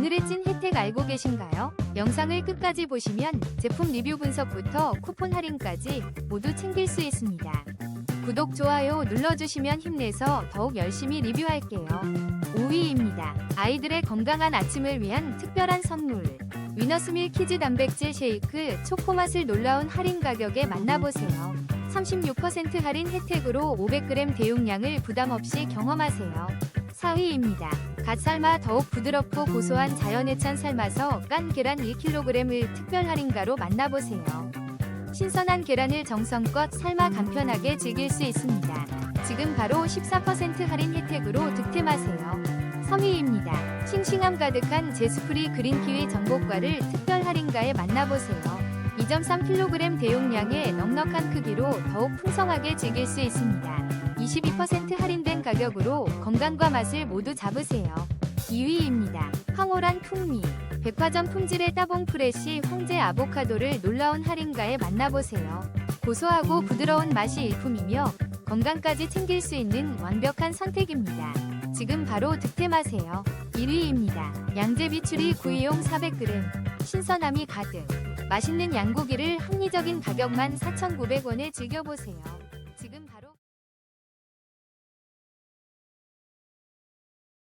오늘의 찐 혜택 알고 계신가요? 영상을 끝까지 보시면 제품 리뷰 분석부터 쿠폰 할인까지 모두 챙길 수 있습니다. 구독, 좋아요 눌러주시면 힘내서 더욱 열심히 리뷰할게요. 5위입니다. 아이들의 건강한 아침을 위한 특별한 선물. 위너스밀 키즈 단백질 쉐이크 초코 맛을 놀라운 할인 가격에 만나보세요. 36% 할인 혜택으로 500g 대용량을 부담 없이 경험하세요. 4위입니다. 갓 삶아 더욱 부드럽고 고소한 자연해찬 삶아서 깐 계란 1kg을 특별 할인가로 만나보세요. 신선한 계란을 정성껏 삶아 간편하게 즐길 수 있습니다. 지금 바로 14% 할인 혜택으로 득템하세요. 3위입니다. 싱싱함 가득한 제스프리 그린키위 전복과를 특별 할인가에 만나보세요. 2.3kg 대용량의 넉넉한 크기로 더욱 풍성하게 즐길 수 있습니다. 22% 할인된 가격으로 건강과 맛을 모두 잡으세요. 2위입니다. 황홀한 풍미. 백화점 품질의 따봉 프레시 황제 아보카도를 놀라운 할인가에 만나보세요. 고소하고 부드러운 맛이 일품이며 건강까지 챙길 수 있는 완벽한 선택입니다. 지금 바로 득템하세요. 1위입니다. 양재 비추리 구이용 400g. 신선함이 가득. 맛있는 양고기를 합리적인 가격만 4,900원에 즐겨보세요.